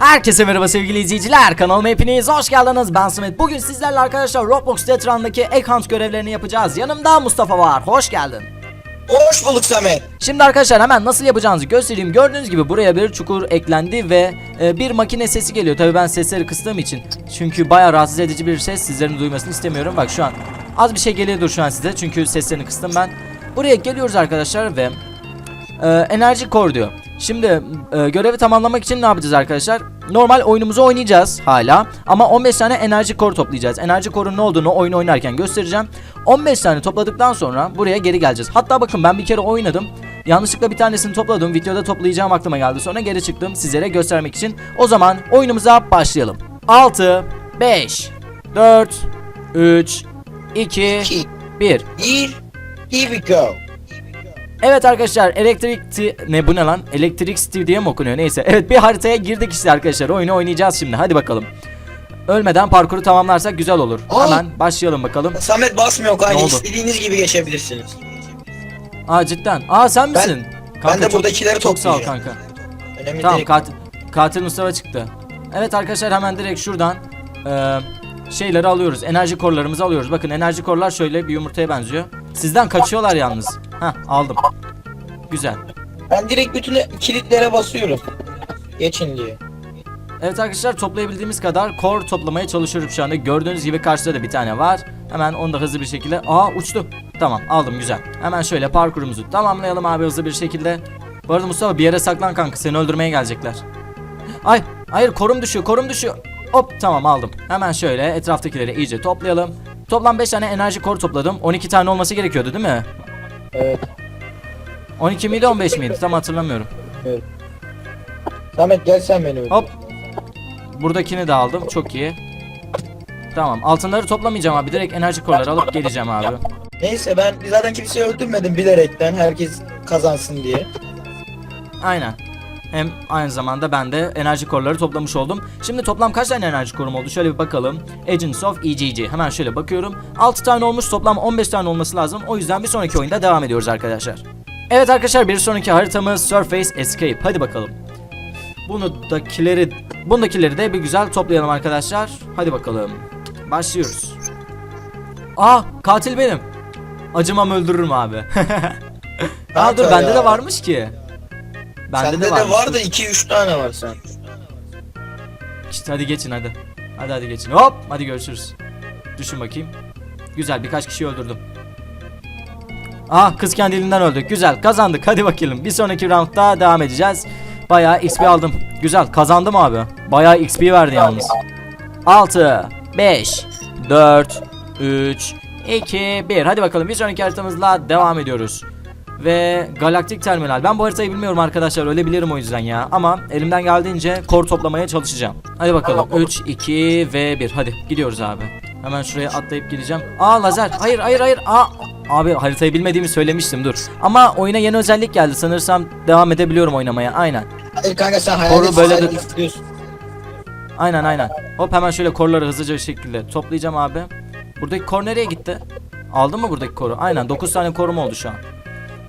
Herkese merhaba sevgili izleyiciler kanalıma hepiniz hoş geldiniz. Ben Samet. Bugün sizlerle arkadaşlar Roblox Detran'daki Egg Hunt görevlerini yapacağız. Yanımda Mustafa var. Hoş geldin. Hoş bulduk Samet. Şimdi arkadaşlar hemen nasıl yapacağınızı göstereyim. Gördüğünüz gibi buraya bir çukur eklendi ve e, bir makine sesi geliyor. Tabi ben sesleri kıstığım için. Çünkü baya rahatsız edici bir ses. Sizlerin duymasını istemiyorum. Bak şu an az bir şey geliyordur şu an size. Çünkü seslerini kıstım ben. Buraya geliyoruz arkadaşlar ve e, enerji kor diyor. Şimdi e, görevi tamamlamak için ne yapacağız arkadaşlar? Normal oyunumuzu oynayacağız hala ama 15 tane enerji kor toplayacağız. Enerji korun ne olduğunu oyun oynarken göstereceğim. 15 tane topladıktan sonra buraya geri geleceğiz. Hatta bakın ben bir kere oynadım. Yanlışlıkla bir tanesini topladım. Videoda toplayacağım aklıma geldi. Sonra geri çıktım sizlere göstermek için. O zaman oyunumuza başlayalım. 6 5 4 3 2 2, 1 1, here we go. Evet arkadaşlar elektrik ne bu ne lan? Elektrik City diye mi okunuyor? Neyse. Evet bir haritaya girdik işte arkadaşlar. Oyunu oynayacağız şimdi. Hadi bakalım. Ölmeden parkuru tamamlarsak güzel olur. Aa! Hemen başlayalım bakalım. Samet basmıyor Ne kanka. oldu? İstediğiniz gibi geçebilirsiniz. Aa cidden. Aa sen Ben- misin? ben de çok- buradakileri Çok sağ ol toplayacağım. kanka. Önemli Tamam değil. katil, katil Mustafa çıktı. Evet arkadaşlar hemen direkt şuradan e, şeyleri alıyoruz. Enerji korlarımızı alıyoruz. Bakın enerji korlar şöyle bir yumurtaya benziyor. Sizden kaçıyorlar yalnız. Heh aldım. Güzel. Ben direkt bütün kilitlere basıyorum. Geçin diye. Evet arkadaşlar toplayabildiğimiz kadar kor toplamaya çalışıyoruz şu anda. Gördüğünüz gibi karşıda da bir tane var. Hemen onu da hızlı bir şekilde... Aa uçtu. Tamam aldım güzel. Hemen şöyle parkurumuzu tamamlayalım abi hızlı bir şekilde. Bu arada Mustafa bir yere saklan kanka seni öldürmeye gelecekler. Ay hayır korum düşüyor korum düşüyor. Hop tamam aldım. Hemen şöyle etraftakileri iyice toplayalım. Toplam 5 tane enerji kor topladım. 12 tane olması gerekiyordu değil mi? Evet. 12 miydi 15 miydi tam hatırlamıyorum. Samet gel sen beni öldür. Hop. Buradakini de aldım. Çok iyi. Tamam. Altınları toplamayacağım abi. Direkt enerji korları alıp geleceğim abi. Neyse ben zaten kimseyi öldürmedim bilerekten. Herkes kazansın diye. Aynen. Hem aynı zamanda ben de enerji korları toplamış oldum. Şimdi toplam kaç tane enerji korum oldu? Şöyle bir bakalım. Agents of EGG. Hemen şöyle bakıyorum. 6 tane olmuş. Toplam 15 tane olması lazım. O yüzden bir sonraki oyunda devam ediyoruz arkadaşlar. Evet arkadaşlar bir sonraki haritamız Surface Escape. Hadi bakalım. Bunu dakileri bundakileri de bir güzel toplayalım arkadaşlar. Hadi bakalım. Başlıyoruz. Aa katil benim. Acımam öldürürüm abi. Aa dur bende de varmış ki. Bende Sende de de, var da 2-3 tane var sen. İşte hadi geçin hadi. Hadi hadi geçin. Hop hadi görüşürüz. Düşün bakayım. Güzel birkaç kişi öldürdüm. Ah kız kendiliğinden öldü. Güzel kazandık. Hadi bakalım. Bir sonraki roundda devam edeceğiz. Bayağı XP aldım. Güzel kazandım abi. Bayağı XP verdi yalnız. 6 5 4 3 2 1 Hadi bakalım bir sonraki haritamızla devam ediyoruz. Ve galaktik terminal. Ben bu haritayı bilmiyorum arkadaşlar. Ölebilirim o yüzden ya. Ama elimden geldiğince kor toplamaya çalışacağım. Hadi bakalım. 3 2 ve 1. Hadi gidiyoruz abi. Hemen şuraya atlayıp gideceğim. Aa lazer. Hayır hayır hayır. Aa Abi haritayı bilmediğimi söylemiştim dur. Ama oyuna yeni özellik geldi. Sanırsam devam edebiliyorum oynamaya. Aynen. Hayır kanka sen Koru hayal böyle böyle de-. Aynen aynen. Hop hemen şöyle korları hızlıca bir şekilde toplayacağım abi. Buradaki kor nereye gitti? Aldın mı buradaki koru? Aynen 9 tane korum oldu şu an.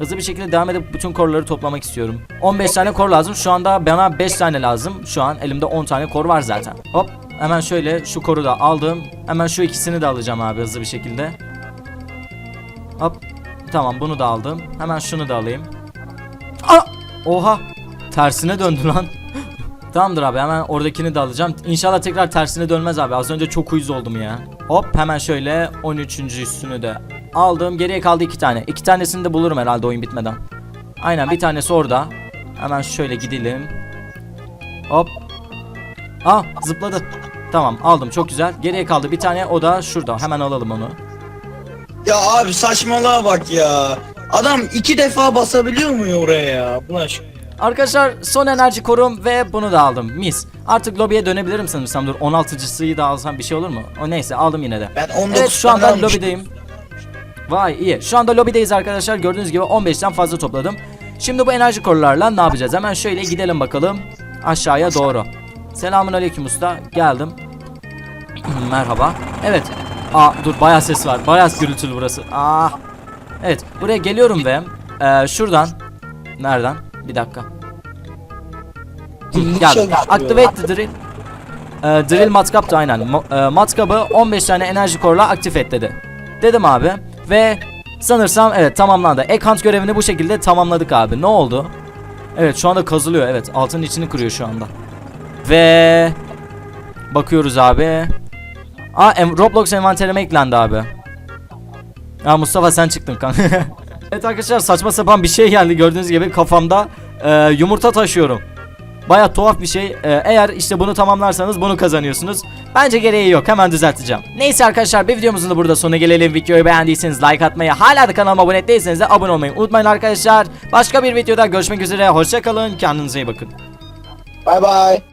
Hızlı bir şekilde devam edip bütün korları toplamak istiyorum. 15 tane kor lazım. Şu anda bana 5 tane lazım. Şu an elimde 10 tane kor var zaten. Hop hemen şöyle şu koru da aldım. Hemen şu ikisini de alacağım abi hızlı bir şekilde. Hop. Tamam bunu da aldım. Hemen şunu da alayım. Aa! Oha! Tersine döndü lan. Tamamdır abi hemen oradakini de alacağım. İnşallah tekrar tersine dönmez abi. Az önce çok uyuz oldum ya. Hop hemen şöyle 13. üstünü de aldım. Geriye kaldı iki tane. İki tanesini de bulurum herhalde oyun bitmeden. Aynen bir tanesi orada. Hemen şöyle gidelim. Hop. Aa zıpladı. Tamam aldım çok güzel. Geriye kaldı bir tane o da şurada. Hemen alalım onu. Ya abi saçmalığa bak ya. Adam iki defa basabiliyor mu oraya ya? Buna şu. Arkadaşlar son enerji korum ve bunu da aldım. Mis. Artık lobiye dönebilirim sanırsam. Dur 16.sıyı da alsam bir şey olur mu? O neyse aldım yine de. Ben 19 Evet şu anda almıştım. lobideyim. Vay iyi. Şu anda lobideyiz arkadaşlar. Gördüğünüz gibi 15'ten fazla topladım. Şimdi bu enerji korularla ne yapacağız? Hemen şöyle gidelim bakalım. Aşağıya doğru. Selamun aleyküm usta. Geldim. Merhaba. Evet. Aa dur bayağı ses var. Bayağı gürültülü burası. Ah. Evet buraya geliyorum ve e, şuradan nereden? Bir dakika. Pilli Gel. çalışıyor. Activate the drill. Ee, drill matkap da aynen. Mo- e, matkabı 15 tane enerji korla aktif et dedi. Dedim abi. Ve sanırsam evet tamamlandı. Hunt görevini bu şekilde tamamladık abi. Ne oldu? Evet şu anda kazılıyor. Evet altının içini kırıyor şu anda. Ve bakıyoruz abi. Aa em- Roblox envanterime eklendi abi. Ya Mustafa sen çıktın kanka. evet arkadaşlar saçma sapan bir şey geldi gördüğünüz gibi kafamda e, yumurta taşıyorum. Baya tuhaf bir şey. Ee, eğer işte bunu tamamlarsanız bunu kazanıyorsunuz. Bence gereği yok. Hemen düzelteceğim. Neyse arkadaşlar bir videomuzun da burada sonuna gelelim. Videoyu beğendiyseniz like atmayı, hala da kanalıma abone değilseniz de abone olmayı unutmayın arkadaşlar. Başka bir videoda görüşmek üzere. Hoşçakalın. Kendinize iyi bakın. Bay bay.